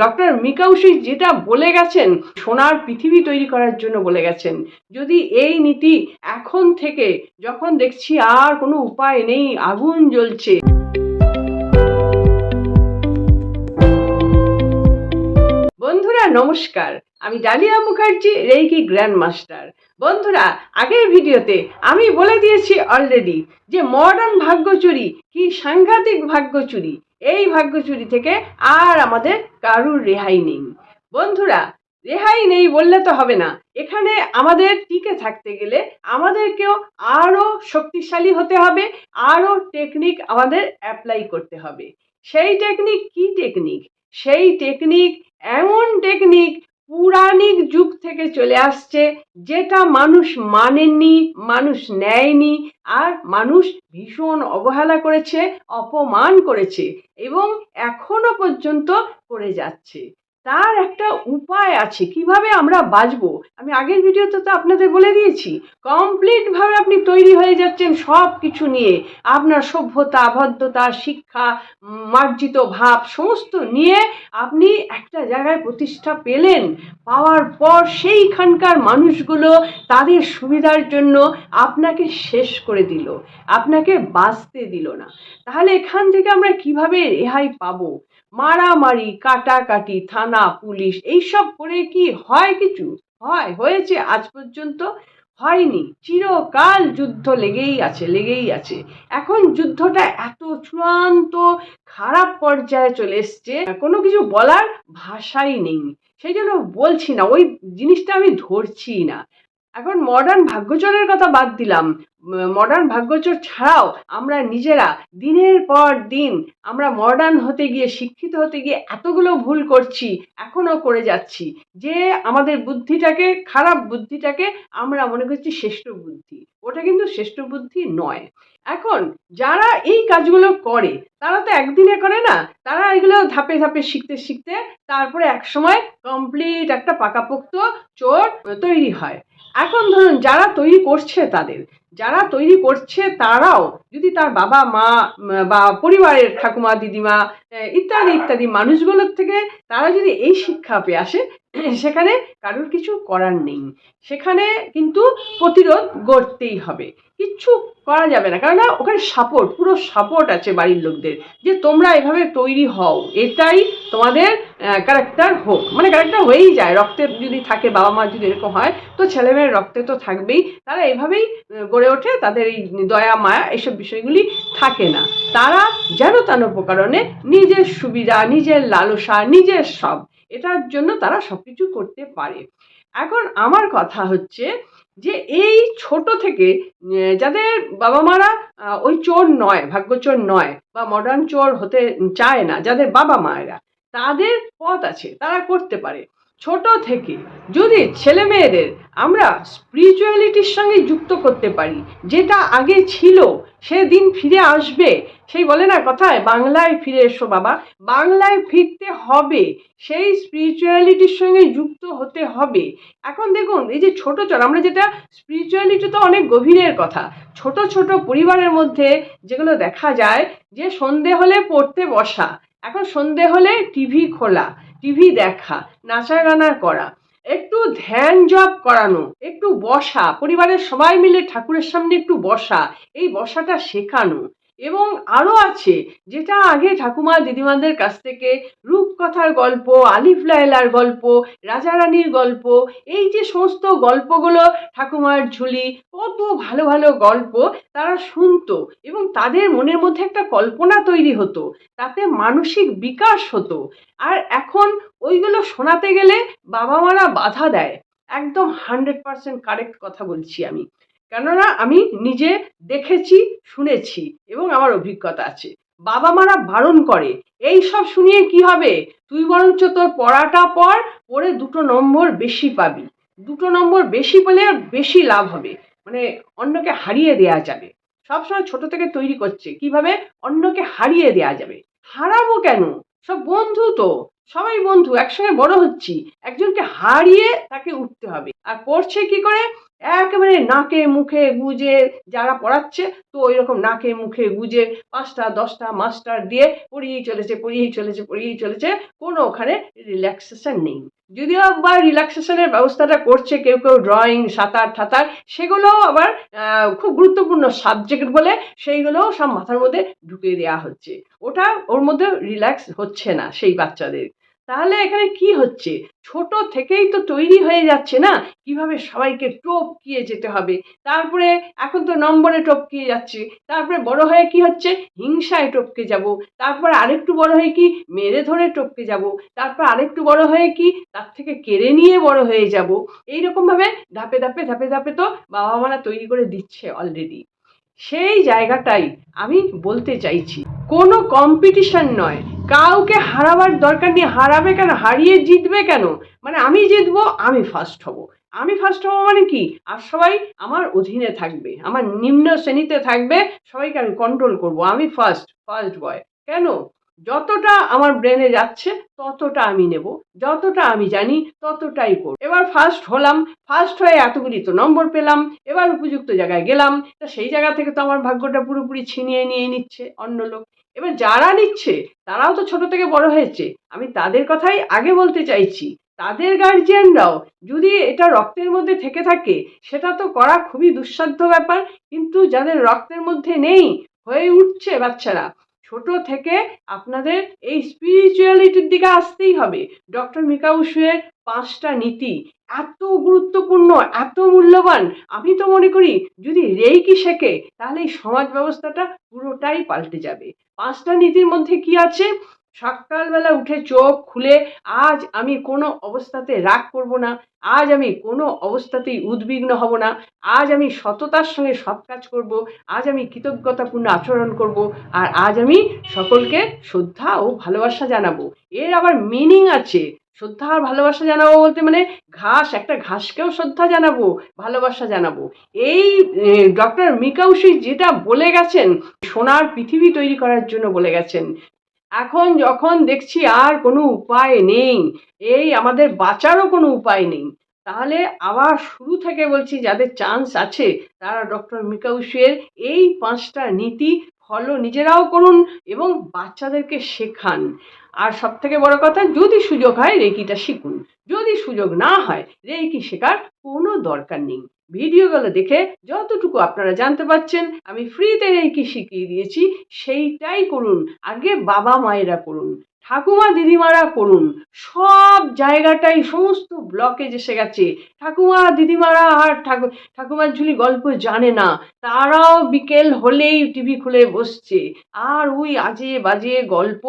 Doctor মিকাউসি যেটা বলে গেছেন, সোনার পৃথিবী তৈরি করার জন্য বলে গেছেন। যদি এই নীতি এখন থেকে যখন দেখছি আর কোনো উপায় নেই, আগুন জ্বলছে। বন্ধুরা, নমস্কার। আমি Dalia Mukherjee, reiki grand master বন্ধুরা, আগের ভিডিওতে আমি বলে দিয়েছি অলরেডি যে মডার্ন ভাগ্যচুরি কি সাংঘাতিক ভাগ্যচুরি? এই ভাগ্যচুরি থেকে আর আমাদের কারুর রেহাই নেই। বন্ধুরা, রেহাই নেই বললে তো হবে না। এখানে আমাদের টিকে থাকতে গেলে আমাদেরকেও আরও শক্তিশালী হতে হবে আরও টেকনিক আমাদের অ্যাপ্লাই করতে হবে। সেই টেকনিক কি টেকনিক সেই টেকনিক এমন টেকনিক পুরাণিক যুগ থেকে চলে আসছে, যেটা মানুষ মানেনি মানুষ নেয়নি, আর মানুষ ভীষণ অবহেলা করেছে, অপমান করেছে এবং এখনও পর্যন্ত করে যাচ্ছে। তার একটা উপায় আছে, কীভাবে আমরা বাঁচবো? আমি আগের ভিডিওতে তো আপনাদের বলে দিয়েছি কমপ্লিটভাবে আপনি তৈরি হয়ে যাচ্ছেন সব কিছু নিয়ে। আপনার সভ্যতা ভদ্রতা শিক্ষা, মার্জিত ভাব, সমস্ত নিয়ে আপনি একটা জায়গায় প্রতিষ্ঠা পেলেন। পাওয়ার পর সেইখানকার মানুষগুলো তাদের সুবিধার জন্য আপনাকে শেষ করে দিল, আপনাকে বাঁচতে দিল না। তাহলে এখান থেকে আমরা কীভাবে রেহাই পাবো? মারামারি, কাটাকাটি, থানা পুলিশ, এইসব করে কি হয় কিছু? হয়, হয়েছে, আজ পর্যন্ত হয়নি। চিরকাল যুদ্ধ লেগেই আছে লেগেই আছে। এখন যুদ্ধটা এত চূড়ান্ত, খারাপ পর্যায়ে চলে এসছে, কোনো কিছু বলার ভাষাই নেই। সেই জন্য বলছি না, ওই জিনিসটা আমি ধরছি না। এখন মডার্ন ভাগ্যচরের কথা বাদ দিলাম। মডার্ন ভাগ্যচর ছাড়াও আমরা নিজেরা দিনের পর দিন আমরা মডার্ন হতে গিয়ে, শিক্ষিত হতে গিয়ে এতগুলো ভুল করছি, এখনও করে যাচ্ছি যে আমাদের বুদ্ধিটাকে, খারাপ বুদ্ধিটাকে আমরা মনে করছি শ্রেষ্ঠ বুদ্ধি। ওটা কিন্তু শ্রেষ্ঠ বুদ্ধি নয়। এখন যারা এই কাজগুলো করে, তারা তো একদিনে করে না, তারা এগুলো ধাপে ধাপে শিখতে শিখতে তারপরে একসময় কমপ্লিট একটা পাকাপোক্ত চোর তৈরি হয়। এখন ধরুন যারা তৈরি করছে তাদের, যারা তৈরি করছে তারাও যদি তার বাবা, মা, বা পরিবারের ঠাকুমা, দিদিমা ইত্যাদি ইত্যাদি মানুষগুলোর থেকে তারা যদি এই শিক্ষা পেয়ে আসে সেখানে কারোর কিছু করার নেই। সেখানে কিন্তু প্রতিরোধ গড়তেই হবে। কিচ্ছু করা যাবে না। কেননা ওখানে সাপোর্ট পুরো সাপোর্ট আছে বাড়ির লোকদের। যে তোমরা এভাবে তৈরি হও, এটাই তোমাদের ক্যারেক্টার হোক। মানে ক্যারেক্টার হয়েই যায়। রক্তের যদি থাকে, বাবা মা যদি এরকম হয়, তো ছেলেমেয়ের রক্তে তো থাকবেই। তারা এভাবেই গড়ে ওঠে। তাদের এই দয়া, মায়া এইসব বিষয়গুলি থাকে না। তারা যেন তেন উপকরণে নিজের সুবিধা, নিজের লালসা, নিজের সব। এটার জন্য তারা সব কিছু করতে পারে। এখন আমার কথা হচ্ছে যে এই ছোট থেকে যাদের বাবা মারা ওই চোর নয় ভাগ্যচোর নয় বা মডার্ন চোর হতে চায় না, যাদের বাবা মায়েরা, তাদের পথ আছে, তারা করতে পারে। ছোট থেকে যদি ছেলে মেয়েদের আমরা স্পিরিচুয়ালিটির সঙ্গে যুক্ত করতে পারি, যেটা আগে ছিল সে দিন ফিরে আসবে। সেই বলে না কথায়, বাংলায় ফিরে এসো বাবা। বাংলায় ফিরতে হবে, সেই স্পিরিচুয়ালিটির সঙ্গে যুক্ত হতে হবে। এখন দেখুন, এই যে ছোট চর, আমরা যেটা স্পিরিচুয়ালিটি তো অনেক গভীরের কথা। ছোট ছোট পরিবারের মধ্যে যেগুলো দেখা যায়, যে সন্ধে হলে পড়তে বসা, এখন সন্ধে হলে টিভি খোলা। টিভি দেখা নাচা গানা করা, একটু ধ্যান জপ করানো, একটু বসা, পরিবারের সবাই মিলে ঠাকুরের সামনে একটু বসা, এই বসাটা শেখানো এবং আরও আছে, যেটা আগে ঠাকুমা দিদিমাদের কাছ থেকে রূপকথার গল্প, আলিফ লায়লার গল্প, রাজা রানীর গল্প, এই যে সমস্ত গল্পগুলো ঠাকুমার ঝুলি, কত ভালো ভালো গল্প তারা শুনতো এবং তাদের মনের মধ্যে একটা কল্পনা তৈরি হতো, তাতে মানসিক বিকাশ হতো। আর এখন ওইগুলো শোনাতে গেলে বাবা মারা বাধা দেয়। একদম হান্ড্রেড পার্সেন্ট কারেক্ট কথা বলছি আমি। কেননা আমি নিজে দেখেছি, শুনেছি এবং আমার অভিজ্ঞতা আছে। বাবা মারা বারণ করে, এই সব শুনিয়ে কি হবে? তুই বরঞ্চ তোর পড়াটা পর পড়ে দুটো নম্বর বেশি পাবি। দুটো নম্বর বেশি পেলে বেশি লাভ হবে। মানে অন্যকে হারিয়ে দেয়া যাবে। সবসময় ছোট থেকে তৈরি করছে। কীভাবে? অন্যকে হারিয়ে দেয়া যাবে। হারাবো কেন? সব বন্ধু তো। সবাই বন্ধু, একসঙ্গে বড় হচ্ছি। একজনকে হারিয়ে তাকে উঠতে হবে। আর পড়ছে কি করে? একেবারে নাকে মুখে গুজে যারা পড়াচ্ছে, তো ওই রকম নাকে মুখে গুজে পাঁচটা, দশটা মাস্টার দিয়ে পড়িয়েই চলেছে পড়িয়েই চলেছে পড়িয়েই চলেছে, কোনো ওখানে রিল্যাক্সেশন নেই। যদিও বা রিল্যাক্সেশনের ব্যবস্থাটা করছে, কেউ কেউ ড্রয়িং সাঁতার ঠাতার, সেগুলোও আবার খুব গুরুত্বপূর্ণ সাবজেক্ট বলে সেইগুলোও সব মাথার মধ্যে ঢুকিয়ে দেওয়া হচ্ছে। ওটা ওর মধ্যে রিল্যাক্স হচ্ছে না সেই বাচ্চাদের। তাহলে এখানে কি হচ্ছে? ছোট থেকেই তো তৈরি হয়ে যাচ্ছে না? কীভাবে সবাইকে টপকিয়ে যেতে হবে? তারপরে এখন তো নম্বরে টপকিয়ে যাচ্ছে। তারপরে বড় হয়ে কি হচ্ছে? হিংসায় টপকে যাব। তারপর আরেকটু বড় হয়ে কি? মেরে ধরে টপকে যাব। তারপর আরেকটু বড় হয়ে কি? তার থেকে কেড়ে নিয়ে বড় হয়ে যাব। এইরকমভাবে ধাপে ধাপে ধাপে ধাপে তো বাবা মারা তৈরি করে দিচ্ছে অলরেডি সেই জায়গাটাই আমি বলতে চাইছি। কোনো কম্পিটিশন নয়। কাউকে হারাবার দরকার নেই। হারাবে কেন? হারিয়ে জিতবে কেন? মানে আমি জিতবো, আমি ফার্স্ট হব। আমি ফার্স্ট হব মানে কি? আর সবাই আমার অধীনে থাকবে। আমার নিম্ন শ্রেণীতে থাকবে। সবাইকে আমি কন্ট্রোল করব। আমি ফার্স্ট ফার্স্ট বয় কেন? যতটা আমার ব্রেনে যাচ্ছে, ততটা আমি নেব। যতটা আমি জানি, ততটাই করব। এবার ফার্স্ট হলাম ফার্স্ট হয়ে এতগুলি তো নম্বর পেলাম, এবার উপযুক্ত জায়গায় গেলাম। তা সেই জায়গা থেকে তো আমার ভাগ্যটা পুরোপুরি ছিনিয়ে নিয়ে নিচ্ছে অন্য লোক। এবার যারা নিচ্ছে, তারাও তো ছোট থেকে বড় হয়েছে। আমি তাদের কথাই আগে বলতে চাইছি। তাদের গার্জিয়ানরাও যদি এটা রক্তের মধ্যে থেকে থাকে, সেটা তো করা খুবই দুঃসাধ্য ব্যাপার। কিন্তু যাদের রক্তের মধ্যে নেই, হয়ে উঠছে বাচ্চারা। ছোট থেকে আপনাদের এই স্পিরিচুয়ালিটির দিকে আসতেই হবে। ডক্টর মিকা উসুয়ের পাঁচটা নীতি এত গুরুত্বপূর্ণ, এত মূল্যবান। আমি তো মনে করি, যদি রেইকি শেখে, তাহলে এই সমাজ ব্যবস্থাটা পুরোটাই পাল্টে যাবে। পাঁচটা নীতির মধ্যে কি আছে? সকালবেলা উঠে চোখ খুলে, আজ আমি কোনো অবস্থাতে রাগ করব না, আজ আমি কোনো অবস্থাতেই উদ্বিগ্ন হব না, আজ আমি সততার সঙ্গে সৎ কাজ করব, আজ আমি কৃতজ্ঞতাপূর্ণ আচরণ করব, আর আজ আমি সকলকে শ্রদ্ধা ও ভালোবাসা জানাব। এর আবার মিনিং আছে। শ্রদ্ধা আর ভালোবাসা জানাব বলতে মানে ঘাস, একটা ঘাসকেও শ্রদ্ধা জানাব, ভালোবাসা জানাব। এই ডক্টর মিকাউসি যেটা বলে গেছেন, সোনার পৃথিবী তৈরি করার জন্য বলে গেছেন। এখন যখন দেখছি আর কোনো উপায় নেই, এই আমাদের বাঁচারও কোনো উপায় নেই, তাহলে আবার শুরু থেকে বলছি যাদের চান্স আছে, তারা ডক্টর মিকাউসের এই পাঁচটা নীতি ফলো নিজেরাও করুন এবং বাচ্চাদেরকে শেখান। আর সব থেকে বড় কথা, যদি সুযোগ হয় রেকিটা শিখুন, যদি সুযোগ না হয় রেকি শেখার কোনো দরকার নেই। ভিডিওগুলো দেখে যতটুকু আপনারা জানতে পারছেন, আমি ফ্রিতে রেকি শিখিয়ে দিয়েছি, সেইটাই করুন, আগে বাবা মায়েরা করুন, ঠাকুমা দিদিমারা করুন, সব জায়গাটাই, সমস্ত ব্লকেজ এসে গেছে। ঠাকুমা দিদিমারা আর ঠাকু ঠাকুমার ঝুলি গল্প জানে না, তারাও বিকেল হলেই টিভি খুলে বসছে। আর ওই আজে বাজে গল্প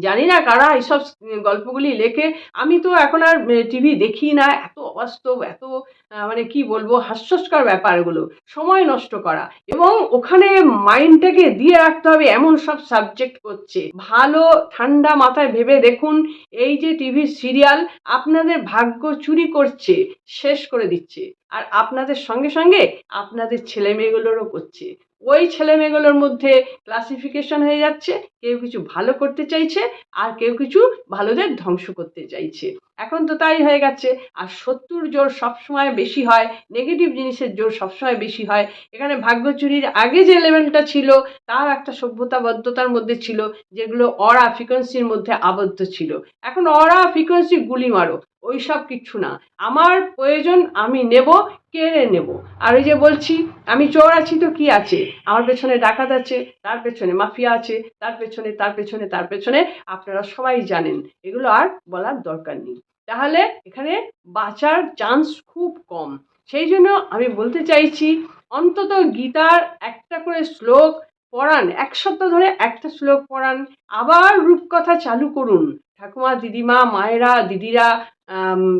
জানি না কারা এইসব গল্পগুলি লেখে। আমি তো এখন আর টিভি দেখি না। এত অবাস্তব, এত মানে কি বলব, হাস্যস্কর ব্যাপারগুলো। সময় নষ্ট করা। এবং ওখানে মাইন্ডটাকে দিয়ে রাখতে হবে এমন সব সাবজেক্ট করছে ভালো, ঠান্ডা মাথায় ভেবে দেখুন, এই যে টিভি সিরিয়াল আপনাদের ভাগ্য চুরি করছে, শেষ করে দিচ্ছে। আর আপনাদের সঙ্গে সঙ্গে আপনাদের ছেলে মেয়েগুলোরও করছে। ওই ছেলে মেয়েগুলোর মধ্যে ক্লাসিফিকেশন হয়ে যাচ্ছে, কেউ কিছু ভালো করতে চাইছে আর কেউ কিছু ভালোদের ধ্বংস করতে চাইছে। এখন তো তাই হয়ে গেছে, আর শত্রুর জোর সবসময় বেশি হয় নেগেটিভ জিনিসের জোর সবসময় বেশি হয়। এখানে ভাগ্য চুরির আগে যে লেভেলটা ছিল তার একটা সভ্যতাবদ্ধতার মধ্যে ছিল, যেগুলো অরা ফ্রিকোয়েন্সির মধ্যে আবদ্ধ ছিল। এখন অরা ফ্রিকোয়েন্সি গুলি মারো ওই সব কিচ্ছু না। আমার প্রয়োজন আমি নেব, কেড়ে নেব। আর ওই যে বলছি, আমি চোর আছি তো কি আছে? আমার পেছনে ডাকাত আছে, তার পেছনে মাফিয়া আছে, তার পেছনে তার পেছনে তার পেছনে। আপনারা সবাই জানেন, এগুলো আর বলার দরকার নেই। তাহলে এখানে বাঁচার চান্স খুব কম। সেই জন্য আমি বলতে চাইছি, অন্তত গীতার একটা করে শ্লোক পড়ান এক সপ্তাহ ধরে একটা শ্লোক পড়ান, আবার রূপকথা চালু করুন। ঠাকুমা, দিদিমা, মায়েরা, দিদিরা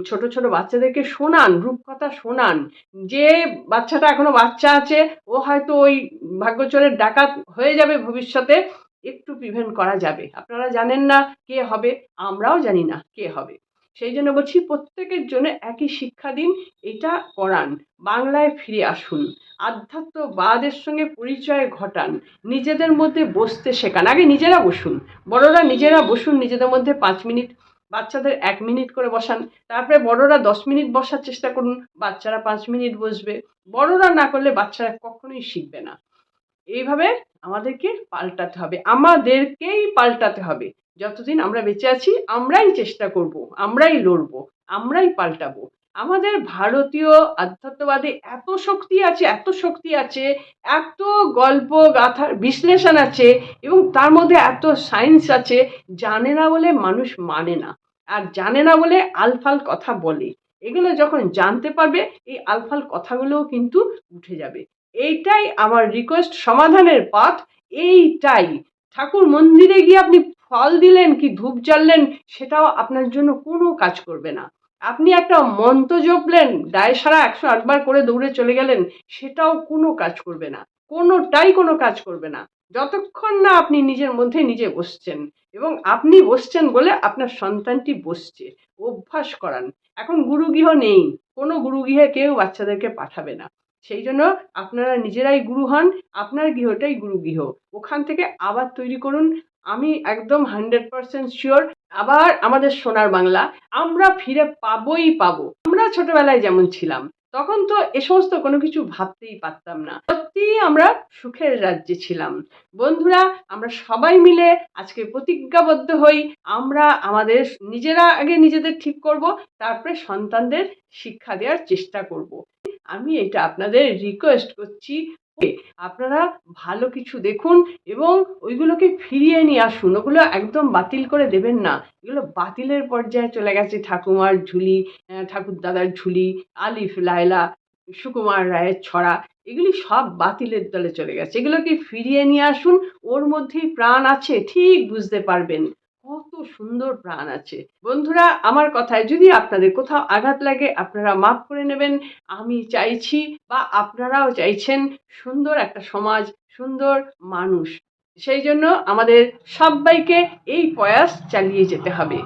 ছোট ছোট বাচ্চাদেরকে শোনান, রূপকথা শোনান। যে বাচ্চাটা এখনও বাচ্চা আছে, ও হয়তো ওই ভাগ্যচরের ডাকাত হয়ে যাবে ভবিষ্যতে, একটু প্রিভেন্ট করা যাবে। আপনারা জানেন না কে হবে, আমরাও জানি না কে হবে। সেই জন্য বলছি প্রত্যেকের জন্য একই শিক্ষা দিন, এটা করান। বাংলায় ফিরে আসুন। আধ্যাত্মবাদের সঙ্গে পরিচয় ঘটান। নিজেদের মধ্যে বসতে শেখান। আগে নিজেরা বসুন। বড়রা নিজেরা বসুন নিজেদের মধ্যে পাঁচ মিনিট, বাচ্চাদের এক মিনিট করে বসান। তারপরে বড়রা দশ মিনিট বসার চেষ্টা করুন, বাচ্চারা পাঁচ মিনিট বসবে। বড়রা না করলে বাচ্চারা কখনোই শিখবে না। এইভাবে আমাদেরকে পাল্টাতে হবে। আমাদেরকেই পাল্টাতে হবে। যতদিন আমরা বেঁচে আছি, আমরাই চেষ্টা করব, আমরাই লড়বো, আমরাই পাল্টাবো। আমাদের ভারতীয় আধ্যাত্মবাদে এত শক্তি আছে, এত শক্তি আছে, এত গল্প গাথার বিশ্লেষণ আছে এবং তার মধ্যে এত সায়েন্স আছে, জানে না বলে মানুষ মানে না। আর জানে না বলে আলফাল কথা বলে। এগুলো যখন জানতে পারবে, এই আলফাল কথাগুলোও কিন্তু উঠে যাবে। এইটাই আমার রিকোয়েস্ট সমাধানের পথ এইটাই। ঠাকুর মন্দিরে গিয়ে আপনি ফল দিলেন কি ধূপ জ্বাললেন, সেটাও আপনার জন্য কোনো কাজ করবে না। আপনি একটা মন্ত্র জপলেন, দায় সারা একশো আটবার করে দৌড়ে চলে গেলেন, সেটাও কোনো কাজ করবে না। কোনোটাই কোনো কাজ করবে না। যতক্ষণ না আপনি নিজের মধ্যে নিজে বসছেন, এবং আপনি বসছেন বলে আপনার সন্তানটি বসছে, অভ্যাস করান। এখন গুরুগৃহ নেই, কোনো গুরুগৃহে কেউ বাচ্চাদেরকে পাঠাবে না। সেই জন্য আপনারা নিজেরাই গুরু হন, আপনার গৃহটাই গুরুগৃহ। ওখান থেকে আবার তৈরি করুন আমি একদম হান্ড্রেড পার্সেন্ট শিওর আবার আমাদের সোনার বাংলা, আমরা ফিরে পাবোই পাবো। আমরা ছোটবেলায় যেমন ছিলাম, তখন তো এ সমস্ত কোনো কিছু ভাবতেই পারতাম না। সত্যিই আমরা সুখের রাজ্যে ছিলাম। বন্ধুরা, আমরা সবাই মিলে আজকে প্রতিজ্ঞাবদ্ধ হই। আমরা আমাদের নিজেরা আগে নিজেদের ঠিক করব, তারপরে সন্তানদের শিক্ষা দেওয়ার চেষ্টা করব। আমি এটা আপনাদের রিকোয়েস্ট করছি আপনারা ভালো কিছু দেখুন এবং ওইগুলোকে ফিরিয়ে নিয়ে আসুন। ওগুলো একদম বাতিল করে দেবেন না। এগুলো বাতিলের পর্যায়ে চলে গেছে ঠাকুমার ঝুলি ঠাকুর দাদার ঝুলি, আলিফ, লায়লা, সুকুমার রায়ের ছড়া। এগুলি সব বাতিলের দলে চলে গেছে। এগুলোকে ফিরিয়ে নিয়ে আসুন। ওর মধ্যেই প্রাণ আছে, ঠিক বুঝতে পারবেন। কত সুন্দর প্রাণ আছে। বন্ধুরা, আমার কথায় যদি আপনাদের কোথাও আঘাত লাগে, আপনারা মাফ করে নেবেন। আমি চাইছি বা আপনারাও চাইছেন সুন্দর একটা সমাজ, সুন্দর মানুষ। সেই জন্য আমাদের সবাইকে এই প্রয়াস চালিয়ে যেতে হবে।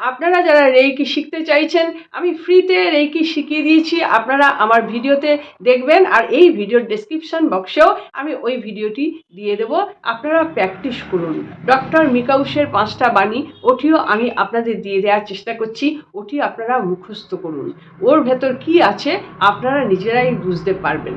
আপনারা যারা রেইকি শিখতে চাইছেন, আমি ফ্রিতে রেইকি শিখিয়ে দিয়েছি। আপনারা আমার ভিডিওতে দেখবেন আর এই ভিডিওর ডেসক্রিপশন বক্সেও আমি ওই ভিডিওটি দিয়ে দেব। আপনারা প্র্যাকটিস করুন। ডক্টর মিকাউসের পাঁচটা বাণী, ওটিও আমি আপনাদের দিয়ে দেওয়ার চেষ্টা করছি। ওটি আপনারা মুখস্থ করুন। ওর ভেতর কি আছে, আপনারা নিজেরাই বুঝতে পারবেন।